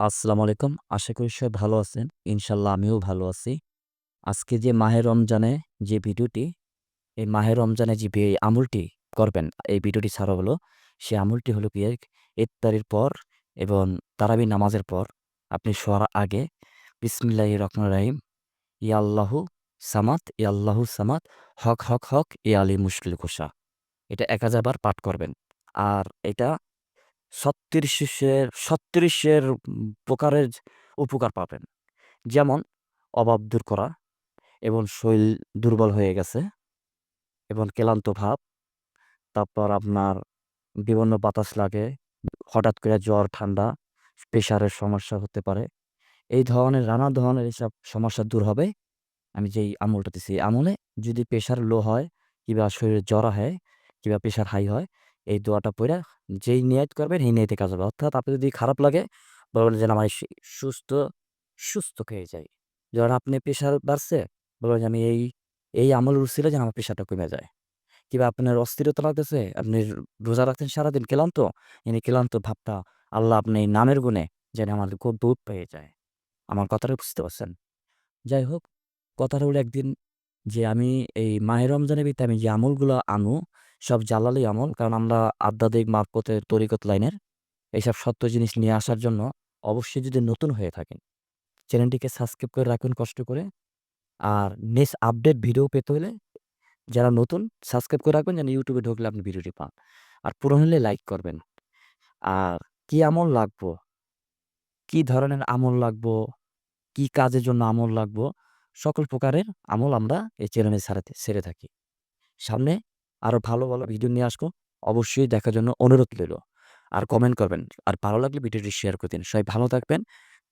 আসসালামু আলাইকুম। আশা করি সবাই ভালো আছেন। ইনশাআল্লাহ আমিও ভালো আছি। আজকে যে মাহে রমজানে যে ভিডিওটি, এই মাহে রমজানে যে আমলটি করবেন, এই ভিডিওটি ছাড়া হলো, সে আমলটি হলো গিয়ে ইফতারির পর এবং তারাবি নামাজের পর আপনি শোয়ার আগে বিসমিল্লাহির রহমানির রহিম, ইয়া আল্লাহু সামাদ, ইয়া আল্লাহু সামাত হক, হক, হক, ইয়া আলী মুশকিল কুশা। এটা ১০০০ বার পাঠ করবেন। আর এটা ৩৬-এর ৩৬-এর প্রকারের উপকার পাবেন। যেমন অভাব দূর করা এবং শরীর দুর্বল হয়ে গেছে এবং ক্লান্ত ভাব। তারপর আপনার বিভিন্ন বাতাস লাগে, হঠাৎ করে জ্বর, ঠান্ডা, প্রেশারের সমস্যা হতে পারে। এই ধরনের নানা ধরনের এসব সমস্যা দূর হবে আমি যেই আমলটা দিছি। আমলে যদি প্রেশার লো হয় কিংবা শরীরে জ্বর হয় কিংবা প্রেশার হাই হয়, এই দোয়াটা পইড়া যেই নিয়ত করবেন এই নিয়তে কাজ হবে। অর্থাৎ আপনার যদি খারাপ লাগে বলবেন যেন আমার সুস্থ সুস্থ হয়ে যাই। ধরেন আপনি প্রেশার বাড়ছে, বলবেন যে আমি এই, এই আমলের উছিলায় যেন আমার প্রেশারটা কইমা যায়। কিংবা আপনার অস্থিরতা লাগতেছে, আপনি রোজা রাখছেন সারাদিন ক্লান্ত, এই ক্লান্ত ভাবটা আল্লাহ আপনি এই নামের গুণে যেন আমার খুব দূর পেয়ে যায়। আমার কথাটা বুঝতে পারছেন? যাই হোক, কথাটা হলো একদিন যে আমি এই মাহে রমজানের ভিতরে আমি যে আমলগুলা আনু, সব জালালি আমল। কারণ আমরা আধ্যাত্মিক মারফতের তরিকত লাইনের এইসব সত্য জিনিস নিয়ে আসার জন্য অবশ্যই যদি নতুন হয়ে থাকেন, চ্যানেলটিকে সাবস্ক্রাইব করে রাখুন কষ্ট করে। আর নেক্সট আপডেট ভিডিও পেতে হলে যারা নতুন সাবস্ক্রাইব করে রাখবেন যেন ইউটিউবে ঢুকলে আপনি ভিডিওটি পান। আর পুরান হলে লাইক করবেন। আর কি আমল লাগবো? কি ধরনের আমল লাগবো? কি কাজের জন্য আমল লাগবো? সকল প্রকারের আমল আমরা এই চ্যানেলে ছাড়াতে সেরে থাকি। সামনে আরও ভালো, ভালো ভিডিও নিয়ে আসব। অবশ্যই দেখার জন্য অনুরোধ রইল আর কমেন্ট করবেন। আর ভালো লাগলে ভিডিওটি শেয়ার করে দিন। সবাই ভালো থাকবেন।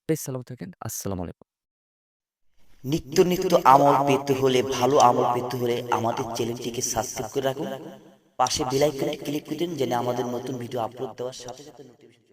প্লিজ সালাম থাকেন। আসসালামু আলাইকুম। নিত্য নিত্য আমল পেতে হলে ভালো আমল পেতে হলে আমাদের চ্যানেলটিকে সাবস্ক্রাইব করে রাখুন পাশে বেল আইকনে ক্লিক করে দিন যেন আমাদের নতুন ভিডিও আপলোড দেওয়ার সাথে সাথে নোটিফিকেশন